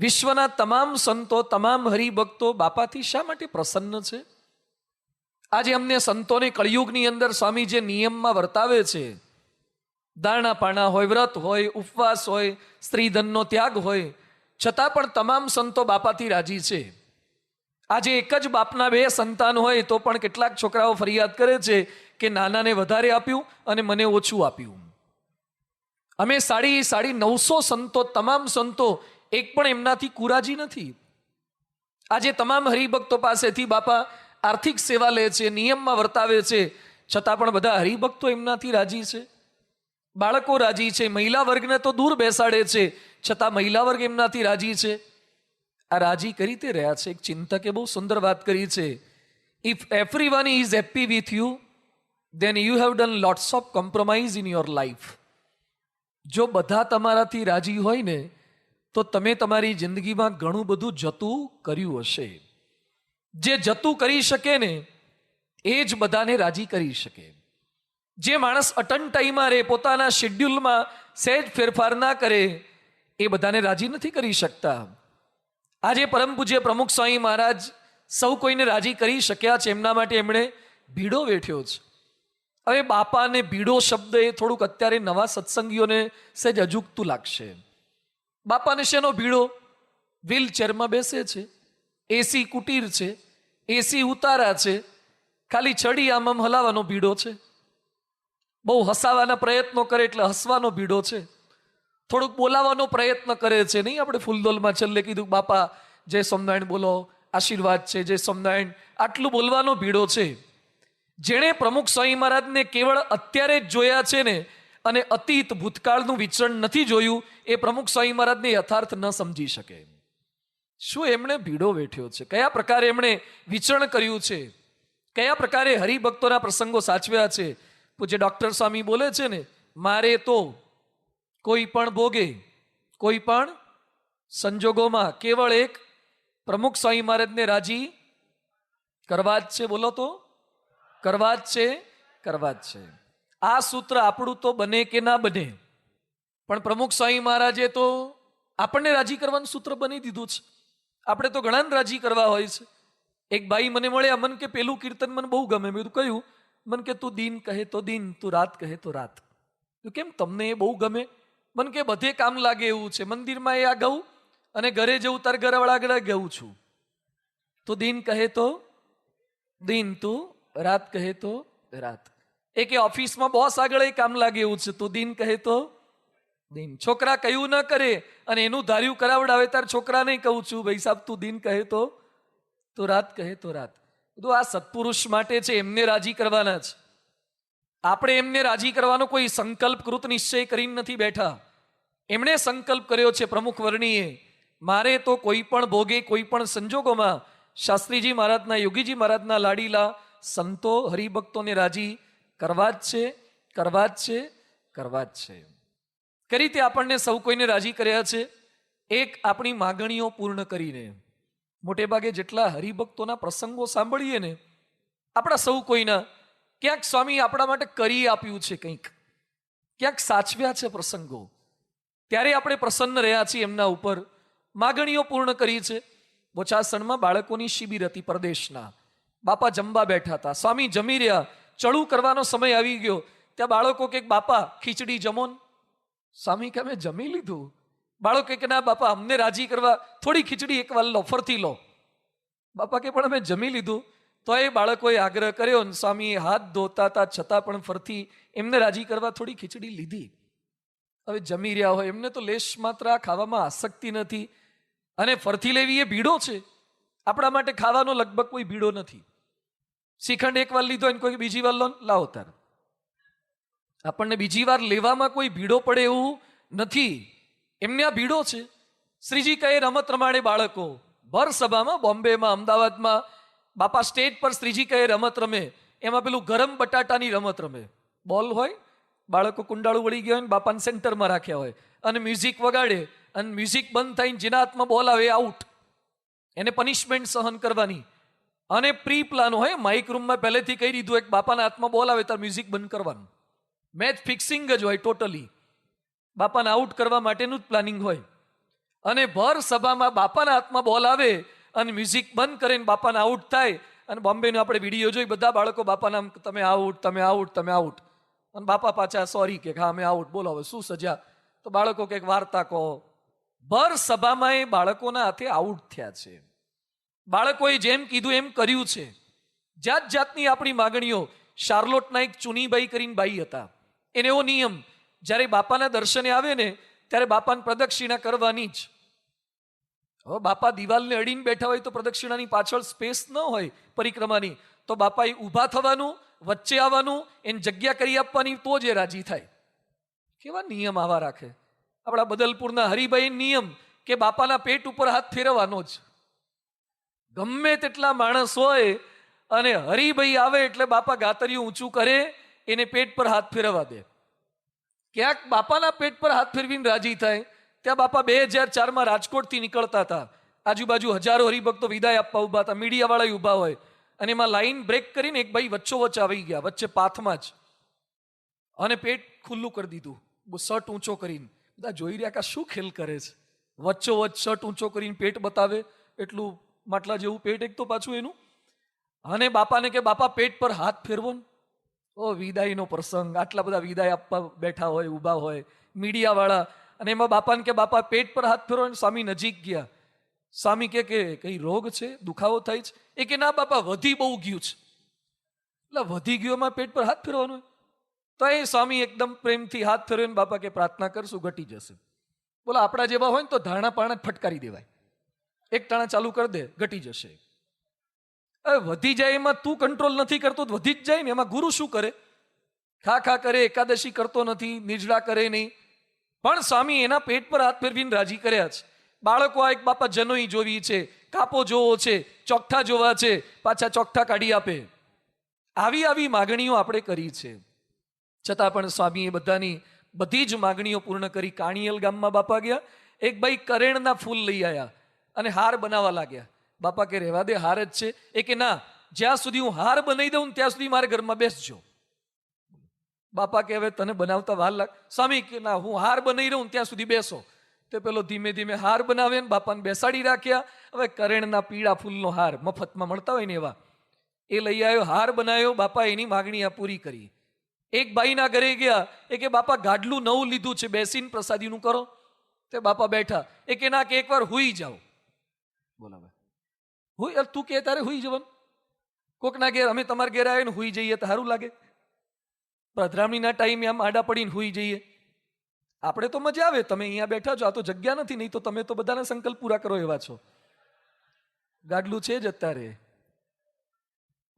વિશ્વના તમામ સંતો, તમામ હરિભક્તો બાપાથી શા માટે પ્રસન્ન છે? આજે અમને સંતોને કળિયુગની અંદર સ્વામી જે નિયમમાં વર્તાવે છે, દાણા પાણા હોય, વ્રત હોય, ઉપવાસ હોય, સ્ત્રીધનનો ત્યાગ હોય, છતાં પણ તમામ સંતો બાપાથી રાજી છે. આજે એક જ બાપના બે સંતાન હોય તો પણ કેટલાક છોકરાઓ ફરિયાદ કરે છે કે નાનાને વધારે આપ્યું અને મને ઓછું આપ્યું. અમે સાડી સાડી નવસો સંતો, તમામ સંતો એક પણ એમનાથી કુરાજી નથી. આજે તમામ હરિભક્તો પાસેથી બાપા આર્થિક સેવા લે છે, નિયમમાં વર્તાવે છે, છતાં પણ બધા હરિભક્તો એમનાથી રાજી છે. બાળકો રાજી છે, મહિલા વર્ગને તો દૂર બેસાડે છે, છતાં મહિલા વર્ગ એમનાથી રાજી છે. આ રાજી કઈ રીતે રહ્યા છે. એક ચિંતકે બહુ સુંદર વાત કરી છે. If everyone is happy with you then you have done lots of compromise in your life જો બધા તમારાથી રાજી હોય ને તો તમે તમારી જિંદગીમાં ઘણું બધું જતું કર્યું હશે. જે જતું કરી શકે ને, એ જ બધાને રાજી કરી શકે. જે માણસ અટંટાઈમાં રહે, પોતાના શેડ્યુલમાં સહેજ ફેરફાર ના કરે, એ બધાને રાજી નથી કરી શકતા. આજે પરમ પૂજ્ય પ્રમુખ સ્વામી મહારાજ સૌ કોઈને રાજી કરી શક્યા છે, એમના માટે એમણે ભીડો વેઠ્યો છે. હવે બાપા અને ભીડો શબ્દ એ થોડુંક અત્યારે નવા સત્સંગીઓને સહેજ અજુકતું લાગશે. બાપાને શેનો ભીડો? વ્હીલચેરમાં બેસે છે એસી કુટીર છે એસી ઉતારા છે, ખાલી છડી આમ આમ હલાવવાનો ભીડો છે. બહુ હસાવાના પ્રયત્નો કરે એટલે હસવાનો ભીડો છે. થોડુંક બોલાવાનો પ્રયત્ન કરે છે, નહીં આપણે ફૂલદોલમાં છેલ્લે કીધું, બાપા, જય સ્વામિનારાયણ બોલો, આશીર્વાદ છે, જય સ્વામિનારાયણ. આટલું બોલવાનો ભીડો છે. જેણે પ્રમુખ સ્વામી મહારાજને કેવળ અત્યારે જ જોયા છે ને અને અતીત ભૂતકાળનું વિચરણ નથી જોયું, એ પ્રમુખ સ્વામી મહારાજને યથાર્થ ન સમજી શકે. શું એમણે ભીડો વેઠ્યો છે? કયા પ્રકારે એમણે વિચરણ કર્યું છે? કયા પ્રકારે હરિભક્તોના પ્રસંગો સાચવ્યા છે? પૂજ્ય ડૉક્ટર સ્વામી બોલે છે ને, મારે તો કોઈ પણ ભોગે, કોઈ પણ સંજોગોમાં કેવળ એક પ્રમુખ સ્વામી મહારાજને રાજી કરવા જ છે? બોલો તો. કરવા જ છે, કરવા જ છે. આ સૂત્ર આપણું તો બને કે ના બને? પણ પ્રમુખ સ્વામી મહારાજે તો આપણને રાજી કરવાનું સૂત્ર બની દીધું છે. આપણે તો ઘણાને રાજી કરવા હોય છે. એક ભાઈ મને મળ્યા, મન કે પેલું કીર્તન મને બહુ ગમે. મેં કહ્યું મન કે તું દિન કહે તો દિન, તું રાત કહે તો રાત. કેમ? તમને એ બહુ ગમે? મન કે બધે કામ લાગે એવું છે. મંદિરમાં એ આ ગાઉં અને ઘરે જવું તાર ઘરવાળા આગળ ગઉં છું. તો દિન કહે તો? દિન તું રાત કહે તો રાત. એ ઓફિસમાં બોસ આગળ કામ લાગે એવું છે, તું દિન કહે તો? દિન. છોકરા કયું ન કરે અને એનું ધાર્યું કરાવડાવે, તાર છોકરાને કહું છું. ભાઈ સાહેબ, તું દિન કહે તો? તો રાત કહે તો રાત. બધું આ સત્પુરુષ માટે છે, એમને રાજી કરવાના છે. આપણે એમને રાજી કરવાનો કોઈ સંકલ્પ કૃત નિશ્ચય કરીને નથી બેઠા. એમણે સંકલ્પ કર્યો છે, પ્રમુખ વર્ણીએ. મારે તો કોઈ પણ ભોગે, કોઈ પણ સંજોગોમાં શાસ્ત્રીજી મહારાજના, યોગીજી મહારાજના લાડીલા સંતો હરિભક્તોને રાજી કરવા જ છે કરવા જ છે કરવા જ છે કઈ રીતે આપણને સૌ કોઈને રાજી કર્યા છે એક આપણી માગણીઓ પૂર્ણ કરીને, મોટે ભાગે જેટલા હરિભક્તોના પ્રસંગો સાંભળીએ ને, આપણા સૌ કોઈના, ક્યાંક સ્વામી આપણા માટે કરી આપ્યું છે કંઈક, ક્યાંક સાચવ્યા છે પ્રસંગો, ત્યારે આપણે પ્રસન્ન રહ્યા છીએ એમના ઉપર, માગણીઓ પૂર્ણ કરી છે બોચાસણમાં બાળકોની શિબિર હતી પરદેશના, બાપા જમવા બેઠા હતા, સ્વામી જમી રહ્યા ચડું કરવાનો સમય આવી ગયો. ત્યાં બાળકો કે, બાપા, ખીચડી જમોન સ્વામી કે, અમે જમી લીધું. બાળકો કે, ના, બાપા, અમને રાજી કરવા થોડી ખીચડી એક વાર લો, ફરતી લો. બાપા કે, પણ અમે જમી લીધું. તો એ બાળકોએ આગ્રહ કર્યો અને સ્વામીએ હાથ ધોતા હતા છતાં પણ ફરતી એમને રાજી કરવા થોડી ખીચડી લીધી. હવે જમી રહ્યા હોય, એમને તો લેશ માત્ર આ ખાવામાં આસક્તિ નથી. અને ફરતી લેવી એ ભીડો છે. આપણા માટે ખાવાનો લગભગ કોઈ ભીડો નથી. શ્રીખંડ એક વાર લીધો એને કોઈ બીજી વાર લો લાવો તાર. આપણને બીજી વાર લેવામાં કોઈ ભીડો પડે એવું નથી. એમને આ ભીડો છે. શ્રીજી કહે, રમત રમાડે બાળકો. ભર સભામાં બોમ્બેમાં, અમદાવાદમાં, બાપા સ્ટેજ પર શ્રીજી કહે, રમત રમે. એમાં પેલું ગરમ બટાટાની રમત રમે. બોલ હોય, બાળકો કુંડાળું વળી ગયા હોય ને બાપાને સેન્ટરમાં રાખ્યા હોય. અને મ્યુઝિક વગાડે, અને મ્યુઝિક બંધ થઈને જેના હાથમાં બોલ આવે આઉટ. એને પનિશમેન્ટ સહન કરવાની. અને પ્રી પ્લાન હોય માઇક રૂમમાં પહેલેથી કહી દીધું, એક બાપાના હાથમાં બોલ આવે ત્યારે મ્યુઝિક બંધ કરવાનું. મેચ ફિક્સિંગ જ હોય ટોટલી બાપાને આઉટ કરવા માટેનું જ પ્લાનિંગ હોય. અને ભર સભામાં બાપાના હાથમાં બોલ આવે અને મ્યુઝિક બંધ કરીને બાપાને આઉટ થાય. અને બોમ્બેનો આપણે વીડિયો જોઈ, બધા બાળકો બાપાના તમે આઉટ તમે આઉટ તમે આઉટ અને બાપા પાછા સોરી કે, હા, અમે આઉટ બોલો હવે શું સજા? તો બાળકો કંઈક વાર્તા કહો. ભર સભામાં એ બાળકોના હાથે આઉટ થયા છે. બાળકોએ જેમ કીધું એમ કર્યું છે. જાત જાતની આપણી માગણીઓ શાર્લોટના એક ચુનીબાઈ કરીને બાઈ હતા. એને એવો નિયમ, જ્યારે બાપાના દર્શને આવે ને, ત્યારે બાપાને પ્રદક્ષિણા કરવાની જ. હવે બાપા દિવાલને અડીને બેઠા હોય તો પ્રદક્ષિણાની પાછળ સ્પેસ ન હોય પરિક્રમાની, તો બાપાએ ઊભા થવાનું, વચ્ચે આવવાનું, એને જગ્યા કરી આપવાની તો જ એ રાજી થાય. કેવા નિયમ આવા રાખે? આપણા બદલપુરના હરિભાઈ નિયમ કે બાપાના પેટ ઉપર હાથ ફેરવવાનો જ. ગમે તેટલા માણસ હોય અને હરિભાઈ આવે એટલે બાપા ગાતરિયું ઊંચું કરે, એને પેટ પર હાથ ફેરવવા દે. ક્યાંક બાપાના પેટ પર હાથ ફેરવીને રાજી થાય. ત્યાં બાપા બે હજાર ચારમાં રાજકોટથી નીકળતા હતા. આજુબાજુ હજારો હરિભક્તો વિદાય આપવા ઊભા હતા. મીડિયાવાળા ઊભા હોય. અને એમાં લાઈન બ્રેક કરીને એક ભાઈ વચ્ચોવચ્ચ આવી ગયા, વચ્ચે પાથમાં જ. અને પેટ ખુલ્લું કરી દીધું. શર્ટ ઊંચો કરીને. બધા જોઈ રહ્યા કે શું ખેલ કરે છે. વચ્ચોવચ્ચ શર્ટ ઊંચો કરીને પેટ બતાવે. એટલું માટલા જેવું પેટ એક તો પાછું એનું. અને બાપાને કે, બાપા, પેટ પર હાથ ફેરવો ને. ઓ, વિદાયનો પ્રસંગ. આટલા બધા વિદાય આપવા બેઠા હોય, ઊભા હોય, મીડિયાવાળા. અને એમાં બાપાને કે, બાપા, પેટ પર હાથ ફેરવો ને. સ્વામી નજીક ગયા. સ્વામી કે કે કઈ રોગ છે? દુખાવો થાય છે? એ કે, ના, બાપા, વધી બહુ ગયું છે. એટલે વધી ગયું એમાં પેટ પર હાથ ફેરવાનો તો એ સ્વામી એકદમ પ્રેમથી હાથ ફેરવીને બાપા કે, પ્રાર્થના કરશું, ઘટી જશે. બોલો, આપણા જેવા હોય ને તો ધારણા પાણા ફટકારી દેવાય. એક ટાણા ચાલુ કરી દે, ઘટી જશે. હવે વધી જાય એમાં તું કંટ્રોલ નથી કરતો તો વધી જ જાય ને, એમાં ગુરુ શું કરે? ખા ખા કરે, એકાદશી કરતો નથી નિર્જળા કરે નહીં. પણ સ્વામી એના પેટ પર હાથ ફેરવીને રાજી કર્યા છે. બાળકો આ એક બાપા જનોઈ જોવી છે, કાપો જોવો છે, ચોકઠા જોવા છે, પાછા ચોકઠા કાઢી આપે. આવી આવી માગણીઓ આપણે કરી છે. છતાં પણ સ્વામીએ બધાની બધી જ માગણીઓ પૂર્ણ કરી. કાણિયલ ગામમાં બાપા ગયા, એક ભાઈ કરેણના ફૂલ લઈ આવ્યા અને હાર બનાવવા લાગ્યા. બાપા કે, રહેવા દે, હાર જ છે. એ કે, ના, જ્યાં સુધી હું હાર બનાવી દઉં ત્યાં સુધી મારે ઘરમાં બેસજો. બાપા કે, હવે તને બનાવતા વાર લાગ સ્વામી કે, ના, હું હાર બનાવી રહું ત્યાં સુધી બેસો. તે પેલો ધીમે ધીમે હાર બનાવે ને બાપાને બેસાડી રાખ્યા. હવે કરેણના પીળા ફૂલનો હાર મફતમાં મળતા હોય ને એવા. એ લઈ આવ્યો, હાર બનાવ્યો, બાપા એની માગણી આ પૂરી કરી. એક ભાઈના ઘરે ગયા. એ કે, બાપા, ગાડલું નવું લીધું છે, બેસીને પ્રસાદીનું કરો. તે બાપા બેઠા. એ કે, ના, કે એકવાર હુઈ જાઓ. બોલાવે. યાર તું કે તારે હુઈ જવાનું. કોકના ઘેર અમે તમારા ઘેર આવીને હુઈ જઈએ તો સારું લાગે. પધરામણીના ટાઈમે આમ આડા પડીને હુઈ જઈએ. આપણે તો મજા આવે, તમે અહીંયા બેઠા છો, આ તો જગ્યા નથી, નહીં તો તમે તો બધાના સંકલ્પ પૂરા કરો એવા છો. ગાડલું છે જ અત્યારે.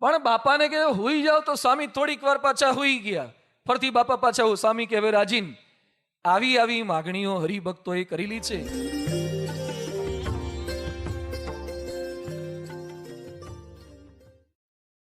પણ બાપાને કે હુઈ જાઓ તો સ્વામી થોડીક વાર પાછા હુઈ ગયા. ફરતી બાપા પાછા સ્વામી, કે હવે રાજીન. આવી આવી માગણીઓ હરિભક્તોએ કરેલી છે.